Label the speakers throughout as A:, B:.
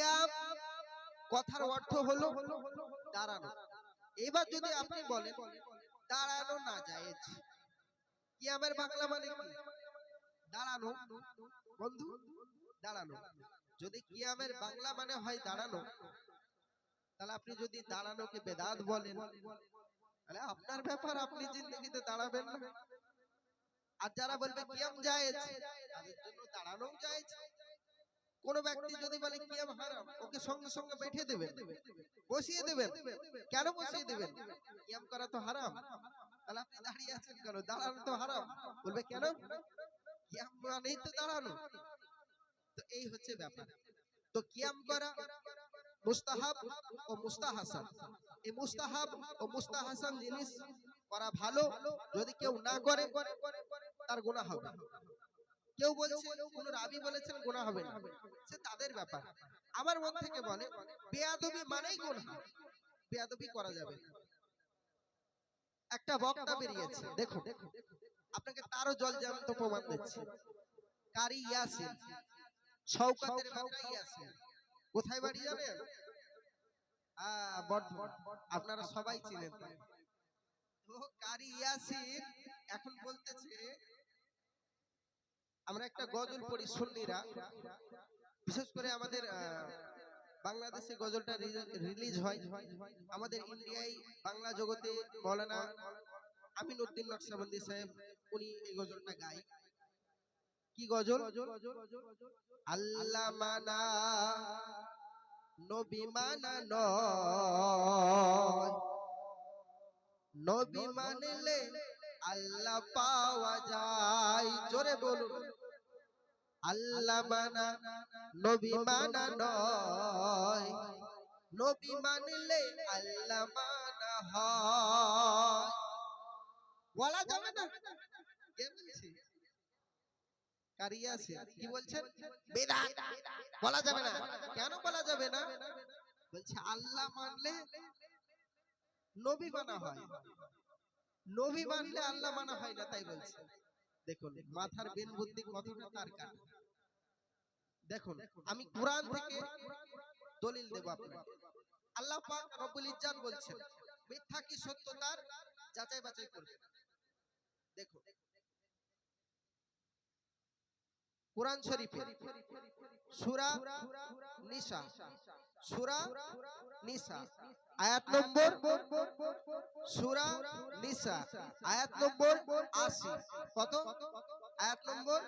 A: কিয়াম কথার অর্থ হলো দাঁড়ানো। এবার যদি আপনি বলেন, দাঁড়ানো না যায় কিয়ামের বাংলা মানে কি? দাঁড়ানো। বন্ধু, দাঁড়ানো। যদি কিয়ামের বাংলা মানে হয় দাঁড়ানো, তাহলে আপনি যদি দাঁড়ানোকে বেদাত বলেন, তাহলে আপনার ব্যাপার আপনি জিন্দগিতে দাঁড়াবেন না। আর যারা বলবে কিয়াম জায়েজ, তাদের জন্য দাঁড়ানো জায়েজ। কোন ব্যক্তি যদি বলে কিয়াম হারাম, ওকে সঙ্গে সঙ্গে বেঠে দেবেন, বসিয়ে দেবেন। কেন বসিয়ে দেবেন? কিয়াম করা তো হারাম। তাহলে আপনি দাঁড়িয়ে আছেন কেন? দাঁড়ানো তো হারাম। বলবে কেন? কিয়াম মানেই তো দাঁড়ানো। তো এই হচ্ছে ব্যাপার। তো কিয়াম করা মুস্তাহাব ও মুস্তাহাসান। এই মুস্তাহাব ও মুস্তাহাসান জিনিস করা ভালো। যদি কেউ না করে, তার গুনাহ হবে। কেউ বলছে, কোন রাবি বলেছেন, গুনাহ হবে না। সে তাদের ব্যাপার। আমার মন থেকে বলে, বেয়াদবি মানেই গুনাহ। বেয়াদবি করা যাবে একটা বক্তা বেরিয়েছে দেখো আপনাকে তারও জল জ্যান্ত প্রমাণ দিচ্ছে। কারি ইয়াসিন, শওকাতের বাড়ি ইয়াসিন কোথায় বাড়ি যাবেন আপনারা সবাই চিনেন। তো কারি ইয়াসিন এখন বলতেছে আমরা একটা গজল পড়ি সুন্নিরা। বিশেষ করে আমাদের বাংলাদেশে গজলটা রিলিজ হয়। আমাদের ইন্ডিয়ায় বাংলা জগতে মৌলানা আমিনুদ্দিন নকশাবন্দি সাহেব উনি এই গজলটা গায়। কি গজল? আল্লাহ মানা নবী মানা নয়। নবী মানলে আল্লাহ পাওয়া যায়। জোরে বলুন। আল্লাহ মানা নবী মানা নয়। নবী মানলে আল্লাহ মানা হয়। বলা যাবে না। কে বলছে? কারিয়া আছে? কি বলছেন? বেদাত। বলা যাবে না। কেন বলা যাবে না? বলছে আল্লাহ মানলে নবী মানা হয়। নবী মানলে আল্লাহ মানা হয় না, তাই বলছে। দেখুন মাথার বেন বুদ্ধি কতটা তার কান দেখুন আমি কোরআন থেকে দলিল দেব আপনাকে আল্লাহ পাক রব্বুল ইজ্জাত বলছেন মিথ্যা কি সত্য তার যাচাই বাছাই করবে দেখুন কোরআন শরীফে সূরা নিসা সূরা নিসা আয়াত নম্বর সূরা নিসা আয়াত নম্বর 80 কত আয়াত নম্বর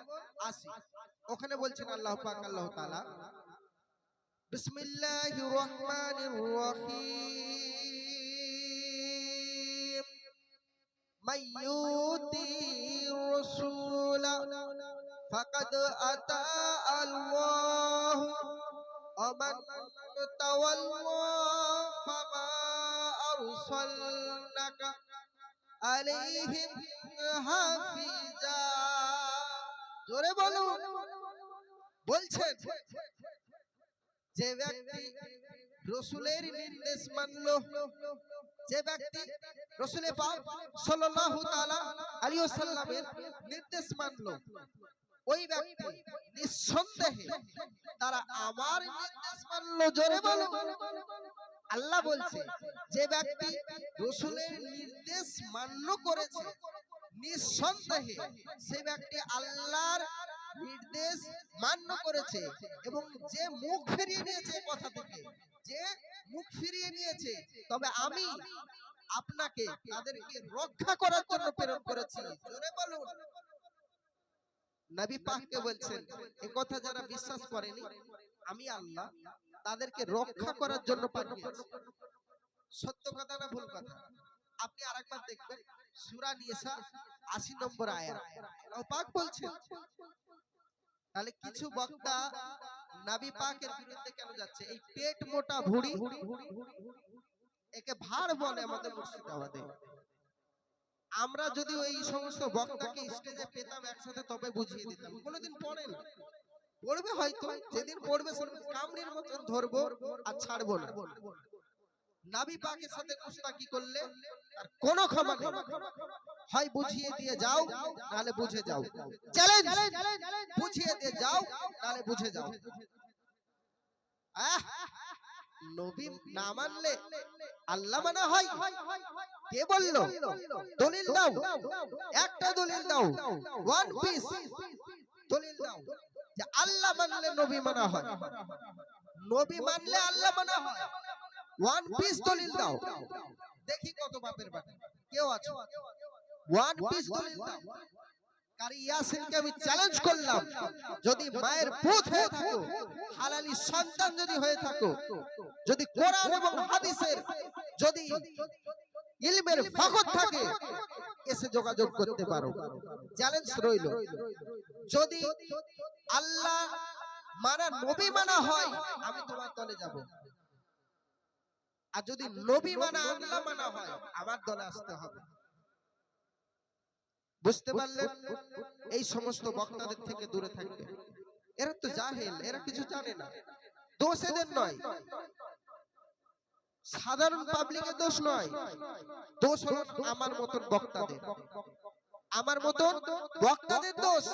A: 80 ওখানে বলছেন আল্লাহ পাক আল্লাহ তাআলা বিসমিল্লাহির রহমানির রহিম মাইয়ুতি রাসূলা فقد أتى الله ومن تولى فما أرسلناك عليهم حافظا জোরে বলুন বলছেন যে ব্যক্তি রসুলের নির্দেশ মানলো যে ব্যক্তি রসুলে পাক সাল্লাল্লাহু তাআলা আলাইহি ওয়াসাল্লামের নির্দেশ মানলো ওই ব্যক্তি নিঃসন্দেহে তারা আমার নির্দেশ মানলো, জোরে বলো। আল্লাহ বলছে, যে ব্যক্তি রসুলের নির্দেশ মান্য করেছে, নিঃসন্দেহে সে ব্যক্তি আল্লাহর নির্দেশ মান্য করেছে এবং যে মুখ ফিরিয়ে নিয়েছে কথা থেকে, যে মুখ ফিরিয়ে নিয়েছে, তবে আমি আপনাকে তাদেরকে রক্ষা করার জন্য প্রেরণ করেছি, জোরে বলুন। নবী পাককে বলছেন এই কথা যারা বিশ্বাস করেনি আমি আল্লাহ তাদেরকে রক্ষা করার জন্য পাঠিয়েছি। সত্য কথা না ভুল কথা? আপনি আরেকবার দেখবেন সূরা নিসা 80 নম্বর আয়াত। আল্লাহ পাক বলছেন তাহলে কিছু বক্তা নবী পাকের বিরুদ্ধে কেন যাচ্ছে? এই পেট মোটা ভুড়ি একে ভার বলে আমাদের মুর্শিদাবাদে। আমরা যদি ওই সমস্ত বক্তাকে স্টেজে পেতাম একসাথে তবে বুঝিয়ে দিতাম। কোনোদিন পড়ে না। পড়বে হয়তো যেদিন পড়বে সেদিন কামড়ের মতন ধরবো আর ছাড়বো না। নাবি পাকের সাথে কুস্তাকি করলে? আর কোনো ক্ষমা নেই। হয় বুঝিয়ে দিয়ে যাও নালে বুঝে যাও। চ্যালেঞ্জ বুঝিয়ে দিয়ে যাও নালে বুঝে যাও। আহ! নবী না মানলে আল্লাহ মানা হয়। কে বলল? দলিল দাও। একটা দলিল দাও। ওয়ান পিস দলিল দাও। যে আল্লাহ মানলে নবী মানা হয়। নবী মানলে আল্লাহ মানা হয়। ওয়ান পিস দলিল দাও। দেখি কত বাপের বাটা কেউ আছে? ওয়ান পিস দলিল দাও। যোগাযোগ করতে পারো। চ্যালেঞ্জ রইল। যদি আল্লাহ মানা নবী মানা হয়, আমি তোমার দলে যাব। আর যদি নবী মানা আল্লাহ মানা হয়, আমার দলে আসতে হবে। বুঝতে পারলেন? এই সমস্ত বক্তাদের থেকে দূরে থাকবে। এরা তো জাহেল, এরা কিছু জানে না। দোষ এদের নয়। সাধারণ পাবলিকের দোষ নয়। দোষ হলো আমার মতন বক্তাদের। আমার মতন বক্তাদের দোষ।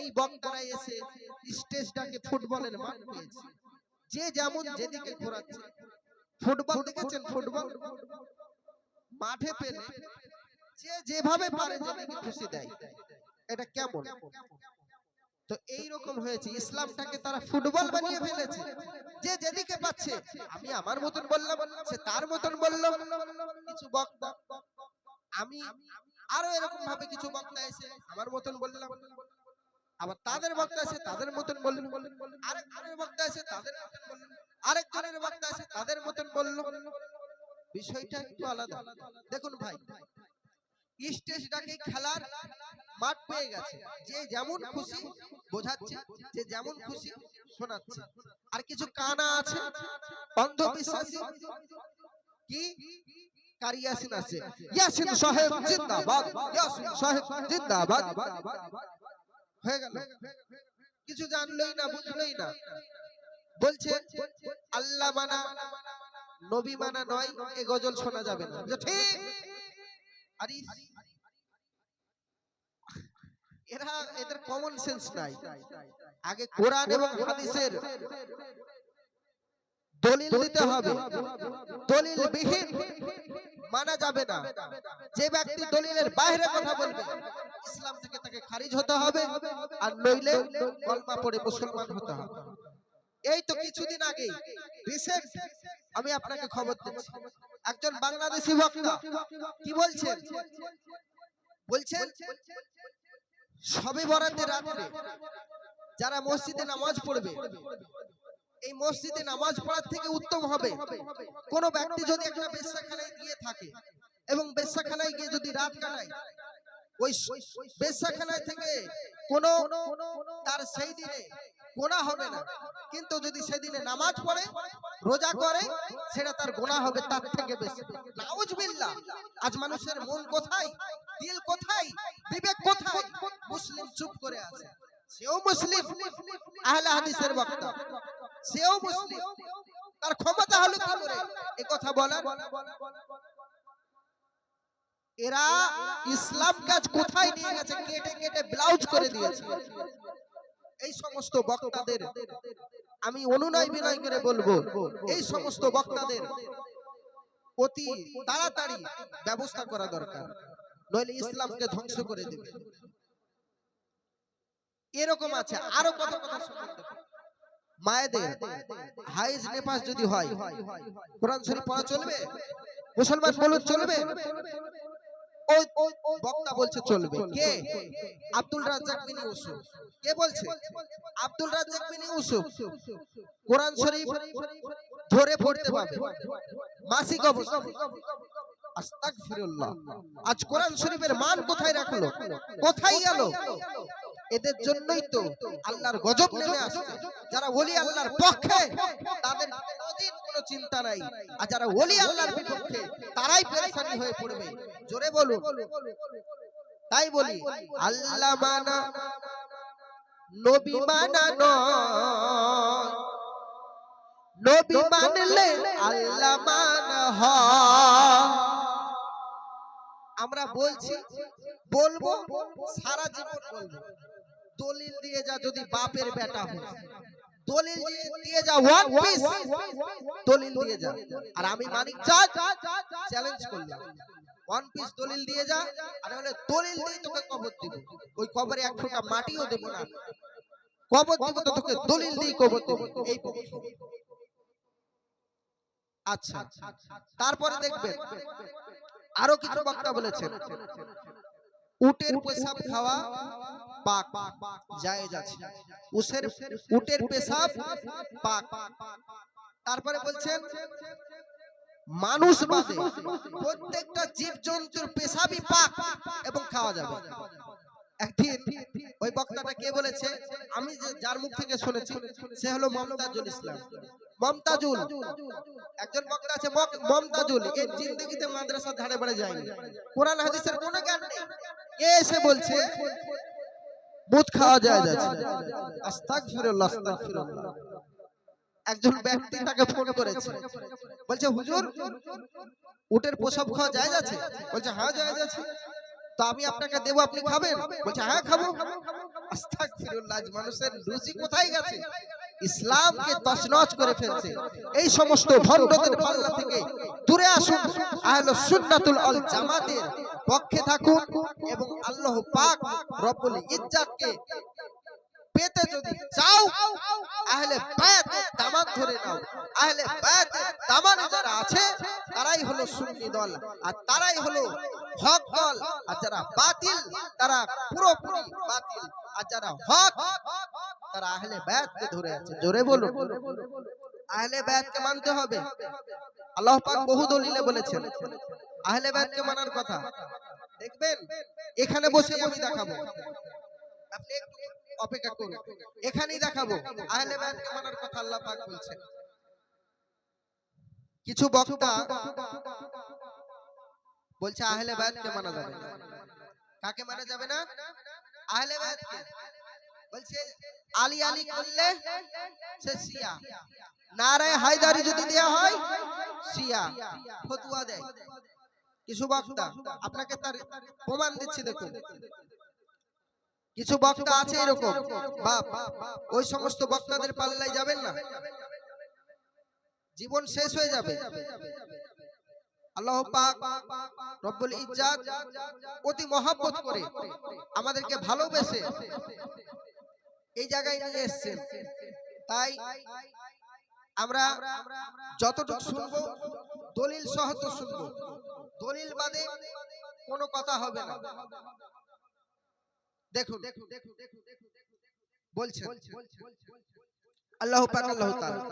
A: এই বক্তারা এসে স্টেজটাকে ফুটবলের মাঠ পেয়েছে। যে যেমন যেদিকে ঘোরাচ্ছে। ফুটবল দেখেছেন? ফুটবল। মাঠে পেলে যে যেভাবে পারে যেদিকে খুশি দেয়। এটা কেমন? তো এই রকম হয়েছে। ইসলামটাকে তারা ফুটবল বানিয়ে ফেলেছে। যে যেদিকে পাচ্ছে। আমি আমার মতন বললাম সে তার মতন বলল। কিছু বক্তা আমি আরও এরকম ভাবে কিছু বক্তা এসে আমার মতন বললাম। আবার তাদের বক্তা আছে তাদের মতন বললেন আরেকজনের বক্তা আছে তাদের মতন বললেন আরেকজনের বক্তা আছে তাদের মতন বলল। বিষয়টা একটু আলাদা। দেখুন ভাই। স্টেজটাকে খেলার মাঠ পেয়ে গেছে। যে যেমন খুশি বোঝাচ্ছে, যে যেমন খুশি শোনাচ্ছে। আর কিছু কানা আছে? অন্ধবিশ্বাসী কি? কারি ইয়াসিন আছে ইয়াসিন সাহেব কিছু জানলই না, বুঝলই না। বলছে, আল্লাহ মানা, নবী মানা নয়, এ গজল শোনা যাবে না। ঠিক। আরে এরা এদের কমন সেন্স নাই। আগে কোরআন এবং হাদিসের দলিল দিতে হবে। দলিল বিহীন মানা যাবে না। যে ব্যক্তি দলিলের বাইরে কথা বলবে ইসলাম থেকে তাকে খারিজ হতে হবে আর নইলে কলমা পড়ে মুসলমান হতে হবে। এই তো কিছুদিন আগে রিসেন্ট আমি আপনাকে খবর দিচ্ছি। একজন বাংলাদেশি বক্তা কি বলছেন? বলছেন সবে বরাতে রাত্রে যারা মসজিদে নামাজ পড়বে, এই মসজিদে নামাজ পড়ার থেকে উত্তম হবে কোন ব্যক্তি যদি একটা বেশ্যাখানায় গিয়ে থাকে এবং বেশ্যাখানায় গিয়ে যদি রাত কাটায়, ওই বেশাখানায় থেকে কোন তার সেই দিনে গোনা হবে না। কিন্তু যদি সেদিনে নামাজ পড়ে, রোজা করে, সেটা তার গোনা হবে তার থেকে বেশি। নাউজবিল্লাহ। আজ মানুষের মন কোথায়? দিল কোথায়? বিবেক কোথায়? মুসলিম চুপ করে আছে। সেও মুসলিম। আহলে হাদিসের বক্তা। সেও মুসলিম। তার ক্ষমতা হলো কি করে এই কথা বলার এরা ইসলাম কাজ কোথায় নিয়ে গেছে? কেটে কেটে ব্লাউজ করে দিয়েছে। এই সমস্ত বক্তাদের আমি অনুনয় বিনয় করে বলব, এই সমস্ত বক্তাদের অতি তাড়াতাড়ি ব্যবস্থা করা দরকার, নইলে ইসলামকে ধ্বংস করে দেবে। এরকম আছে, আরও কত কথা মায়েদের হাইজ নেপাস যদি হয়, কোরআন শরীফ পড়া চলবে? মুসলমান বলুন, চলবে? ওই বক্তা বলছে চলবে। কে? আব্দুল রাজ্জাক বিন ইউসুফ। কে বলছে? আব্দুল রাজ্জাক বিন ইউসুফ। কোরআন শরীফ ধরে পড়তে পাবে মাসিক অবস্থা। আস্তাগফিরুল্লাহ। আজ কোরআন শরীফের মান কোথায় রাখল? কোথায় গেল এদের জন্যই তো আল্লাহর গজব নেমে আসছে। যারা ওলি আল্লাহর পক্ষে তাদের কোনোদিন কোনো চিন্তা নাই। আর যারা ওলি আল্লাহর বিপক্ষে তারাই পেরেশানি হয়ে পড়বে। জোরে বলুন। তাই বলি আল্লাহ মানা নবী মানা নয়। নবী মানলে আল্লাহ মানা হয়। আমরা বলছি বলব সারা জীবন বলব। দলিল দিয়ে যা যদি বাপের বেটা হয়। দলিল দিয়ে যা ওয়ান পিস দলিল দিয়ে যা। আর আমি মানিক চাঁদ চ্যালেঞ্জ করলাম। ওয়ান পিস দলিল দিয়ে যা আর বলে দলিল দিয়ে তোকে কবর দিব। ওই কবরে এক ফোঁটা মাটিও দেব না। কবর দিব তো তোকে দলিল দিয়ে কবর দেব। এই পক্ষে আচ্ছা। তারপরে দেখবেন আরও কিছু বক্তা বলেছেন। উটের পেশাব খাওয়া পাক জায়েজ আছে। উসের উটের পেশাব পাক। তারপরে বলছেন, মানুষ বাদে প্রত্যেকটা জীবজন্তুর পেশাবই পাক এবং খাওয়া যাবে। একদিন ওই বক্তাটা কে বলেছে? আমি যার মুখ থেকে শুনেছি, সে হলো মমতাজুল ইসলাম। মমতাজুল, একজন বক্তা আছে মমতাজুল এই জিন্দগিতে মাদ্রাসার ধারে বাড়ে যায়নি। কোরআন হাদিসের কোনো জ্ঞান নেই। এসে বলছে বুট খাওয়া যায় যাচ্ছে। আস্তাগফিরুল্লাহ আস্তাগফিরুল্লাহ। একজন ব্যক্তি তাকে ফোন করেছে। বলছে হুজুর উটের প্রসব খাওয়া যায় যাচ্ছে? বলছে হ্যাঁ যায় যাচ্ছে। তো আমি আপনাকে দেবো আপনি খাবেন? বলছে হ্যাঁ খাব। আস্তাগফিরুল্লাহ মানুষের রুচি কোথায় গেছে? ইসলামকে তছনছ করে ফেলছে। এই সমস্ত ভণ্ডদের পাল্লা থেকে দূরে আসুন। আহলে সুন্নাতুল আল জামাতের পক্ষে থাকুন এবং আল্লাহ পাক রব্বুল ইজ্জাতকে পেতে যদি চাও, আহলে বায়াতের দামান ধরে নাও। আহলে বায়াতের দামানে যারা আছে, তারাই হলো সুন্নি দল। আর তারাই হলো হক দল। আর যারা বাতিল, তারা পুরোপুরি বাতিল। আর যারা হক, তারা আহলে বায়াতকে ধরে আছে। জোরে বলুন। আহলে বায়াতকে মানতে হবে। আল্লাহ পাক বহু দলিলে বলেছেন আহলে বায়াতকে মানার কথা? দেখবেন? এখানে বসে আমি দেখাবো। আপনি একটু অপেক্ষা করুন। এখানেই দেখাবো। আহলে বায়াতকে মানার কথা আল্লাহ পাক বলছেন। কিছু বক্তা বলছে আহলে বায়াতকে মানা যাবে না। কাকে মানা যাবে না? আহলে বায়াতকে বলছে আলী আলী করলে সে শিয়া। নারায় হায়দারি যদি দেয়া হয় শিয়া। ফতুয়া দেয়। কিছু বক্তা আপনাকে তার প্রমাণ দিচ্ছি দেখুন। কিছু বক্তা আছে এরকম বাপ ওই সমস্ত বক্তাদের পাল্লায় যাবেন না। জীবন শেষ হয়ে যাবে। আল্লাহ পাক রব্বুল ইজ্জাত অতি মহাব্বত করে আমাদেরকে ভালোবেসে এই জায়গায় নিয়ে এসেছেন। তাই আমরা যতটুকু শুনব দলিল সহ তো শুনব। দলিল বাদে কোনো কথা হবে না। দেখুন বলছেন আল্লাহ পাক আল্লাহ তাআলা।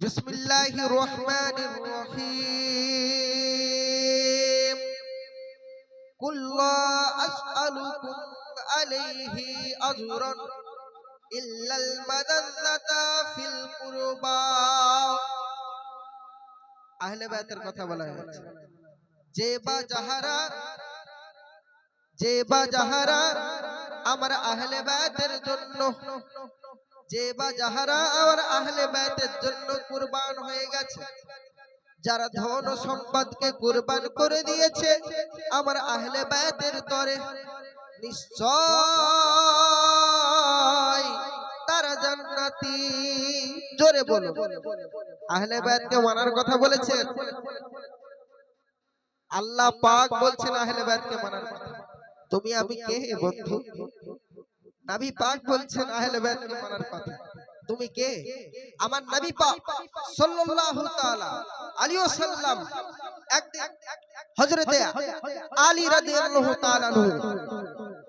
A: বিসমিল্লাহির রহমানির রহিম। কুল লা আসআলুকুম আলাইহি আজরান। ইল্লাল ফিল কুরবা। আহলে কথা বলা হয়েছে। যে বা যাহারা যে বা যাহারা আমার আহলে জন্য। যে বা যাহারা আমার আহলে জন্য কুরবান হয়ে গেছে। যারা ধন ও সম্পদকে কুরবান করে দিয়েছে আমার আহলে বায়াতের তরে। নিশ্চয় তারা জান্নাতি। জোরে বলো। আহলে বায়াতকে মানার কথা বলেছেন? আল্লাহ পাক বলছেন আহলে বায়াতকে মানার কথা। তুমি, আমি কে হে বন্ধু? নবী পাক বলছেন আহলে বায়াতকে মানার কথা। তুমি কে? আমার নবী পাক সাল্লাল্লাহু তাআলা আলাইহি ওয়াসাল্লাম একদিন হযরতে আলী রাদিয়াল্লাহু তাআলা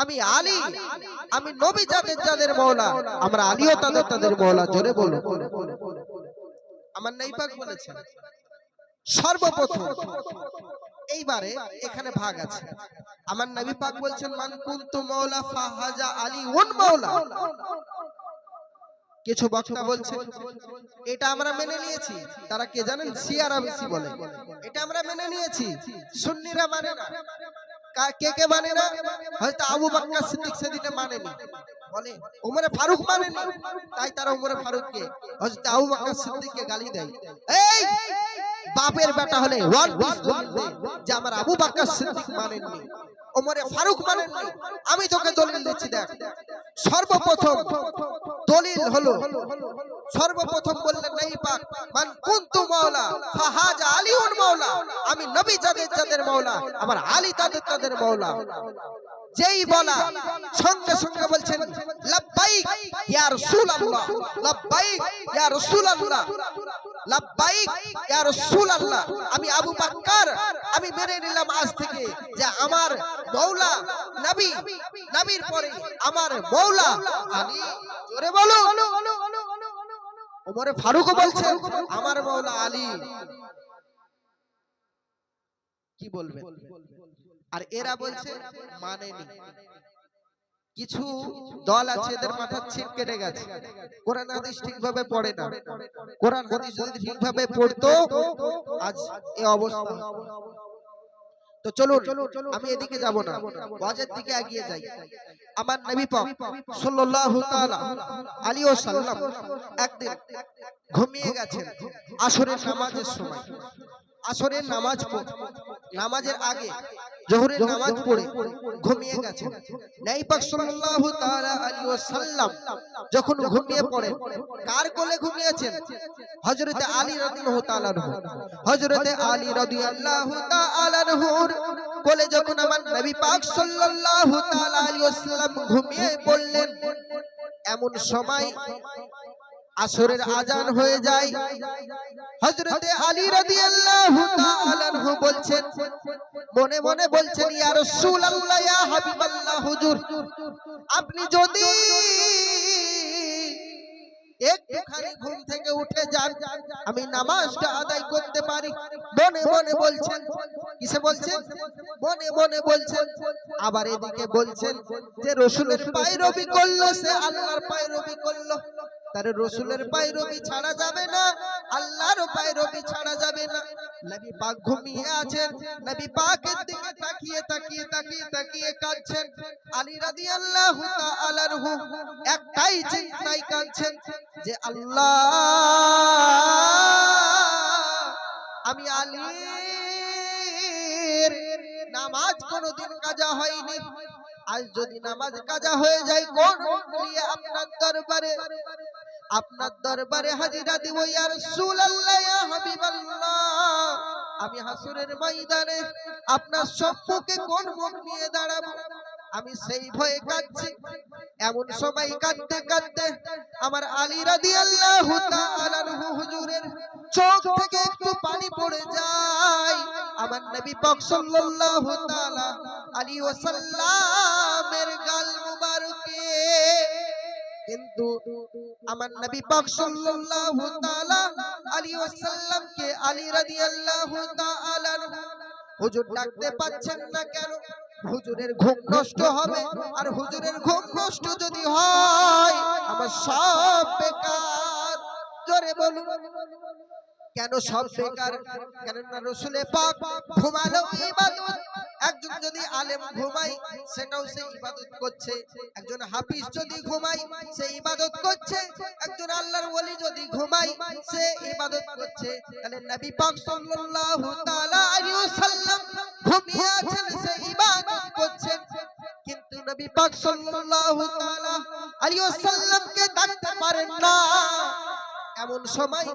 A: আমি আলী আমি নবী যাদের যাদের মৌলা আমরা আলীও তাদের তাদের মৌলা জোরে বলো। আমার নাই পাক বলেছেন সর্বপ্রথম এইবারে এখানে ভাগ আছে। আমার নবী পাক বলছেন মান কুনতু মাওলা ফাহাজা আলী উন মাওলা। কিছু বক্তা বলছে এটা আমরা মেনে নিয়েছি। তারা কে জানেন? সিয়ারা বেশি বলে। এটা আমরা মেনে নিয়েছি। সুন্নিরা মানে না। কা- কে মানে না? হয়তো আবু বাক্কা সিদ্দিক সেদিনে মানেনি। বলে উমরে ফারুক মানেনি? তাই তারা উমরে ফারুককে হয়তো আবু বাক্কা সিদ্দিককে গালি দেয়। এই! বাপের বেটা হলে আমার আবু বাক্কা সিদ্দিক মানেননি, ওমরে ফারুক মানেননি। আমি তোকে দলিল দিচ্ছি দেখ। সর্বপ্রথম দলিল হলো, সর্বপ্রথম বললেন নেই পাক, মান কুনতু মাওলা, ফাহাজ আলিউন মাওলা, আমি নবী যাদের যাদের মাওলা, আমার আলী তাদের তাদের মাওলা। যেই বলা, সঙ্গে সঙ্গে বলছেন, লাব্বাইক ইয়া রাসূলুল্লাহ, লাব্বাইক ইয়া রাসূলুল্লাহ। লাব্বাইক, ইয়া রাসূলুল্লাহ। আমি আবু বকর আমি মেনে নিলাম আজ থেকে যে আমার মাওলা নবী, নবীর পরে আমার মাওলা আলী। জোরে বলো। ওমরে ফারুকও বলছেন, আমার মাওলা আলী। কি বলবেন? আর এরা বলছে, মানেনি। কিছু দল আছে, এদের মাথার ছিপ কেটে গেছে। কোরআন হাদিস ঠিকভাবে পড়ে না। কোরআন হাদিস যদি ঠিকভাবে পড়তো, আজ এই অবস্থা। তো চলুন, আমি এদিকে যাব না। ওয়াজের দিকে এগিয়ে যাই। আমার নবী পাক সাল্লাল্লাহু তাআলা আলাইহি ওয়াসাল্লাম একদিন ঘুমিয়ে গেছেন আসরের নামাজের সময়। আসরের নামাজ পড়। নামাজের আগে জোহরের নামাজ পড়ে ঘুমিয়ে গেছেন নবী পাক সাল্লাল্লাহু তাআলা আলাইহি ওয়াসাল্লাম যখন ঘুমিয়ে পড়েন কার কোলে ঘুমিয়েছেন? হযরতে আলী রাদিয়াল্লাহু তাআলা আনহু। হযরতে আলী রাদিয়াল্লাহু তাআলা আনহুর কোলে যখন আমার নবী পাক সাল্লাল্লাহু তাআলা আলাইহি ওয়াসাল্লাম ঘুমিয়ে পড়লেন এমন সময় আসরের আজান হয়ে যায়। হযরতে আলী রাদিয়াল্লাহু আল্লাহ বলছেন মনে মনে বলছেন ইয়া রাসূলুল্লাহ ইয়া হাবিবাল্লাহ হুজুর আপনি যদি একটুখানি ঘুম থেকে উঠে যান আমি নামাজটা আদায় করতে পারি। মনে মনে বলছেন কিসে বলছেন? মনে মনে বলছেন। আবার এদিকে বলছেন যে রসুলের পায়রবি করল সে আল্লাহর পায়রবি করল। তার রসুলের পায়রবি ছাড়া যাবে না, আল্লাহর পায়রবি ছাড়া যাবে না। নবী পাক ঘুমিয়ে আছেন, নবী পাকের দিকে তাকিয়ে তাকিয়ে তাকিয়ে তাকিয়ে কাঁদছেন। আলী রাদিয়াল্লাহু তাআলা আনহু একটাই চিন্তায় কাঁদছেন যে, আল্লাহ, আমি আলীর নামাজ কোনোদিন কাজা হয়নি। আজ যদি নামাজ কাজা হয়ে যায়, কোন আপনার দরবারে আপনার দরবারে হাজিরা দিব, ইয়া রাসূলুল্লাহ, ইয়া আমি হাসুরের ময়দানে আপনার সম্মুখে কোন মুখ নিয়ে দাঁড়াবো? আমি সেই ভয়ে কাঁদছি। এমন সময় কাঁদতে কাঁদতে আমার আলী রাদিয়াল্লাহু তাআলা হুজুরের চোখ থেকে একটু পানি পড়ে যায়। আমার নবী পাক সাল্লাল্লাহু তাআলা আলাইহি ওয়াসাল্লামের গাল মুবারকে কিন্তু আমার নবী পাক সাল্লাল্লাহু তাআলা আলাইহি ওয়াসাল্লামকে আলী রাদিয়াল্লাহু তাআলা হুজুর ডাকতে পাচ্ছেন না কেন? হুজুরের ঘুম নষ্ট হবে আর হুজুরের ঘুম নষ্ট যদি হয়, আমার সব বেকার। জোরে বলুন। কেন সব বেকার? কেন না রসুলে পাক ঘুমালো যদি আলেম ঘুমাই সেটাও সে ইবাদত করছে। একজন হাফিজ যদি ঘুমাই সে ইবাদত করছে। একজন আল্লাহর ওলি যদি ঘুমাই সে ইবাদত করছে। তাহলে নবী পাক সাল্লাল্লাহু তাআলা আলাইহি ওয়াসাল্লাম ঘুমিয়ে আছেন, সে ইবাদত করছেন। কিন্তু নবী পাক সাল্লাল্লাহু তাআলা আলাইহি ওয়াসাল্লামকে ডাকতে পারেন না। এমন সময়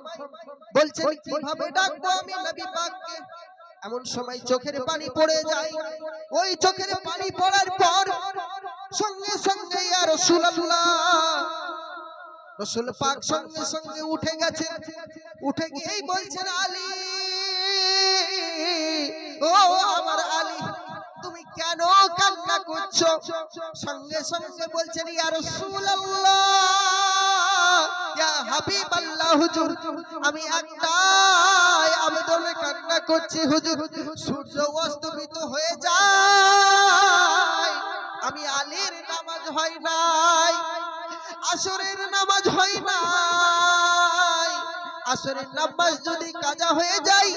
A: বলছেন, কীভাবে ডাকবো আমি নবী পাককে? এমন সময় চোখের পানি পড়ে যায়। ওই চোখের পানি পড়ার পর সঙ্গে সঙ্গে রাসূলুল্লাহ, রসুল পাক সঙ্গে সঙ্গে উঠে গেছে উঠে গিয়েই বলছেন, আলী, ও আমার আলী, তুমি কেন কান্না করছ? সঙ্গে সঙ্গে বলছেন, ইয়া রাসূলুল্লাহ, ইয়া হাবিবাল্লাহ, হুজুর, আমি একটাই আবেদনে কান্না করছি, হুজুর। সূর্য অস্তমিত হয়ে যায়। আমি আলীর নামাজ হয় নাই, আসরের নামাজ হয় নাই। আসরের নামাজ যদি কাজা হয়ে যায়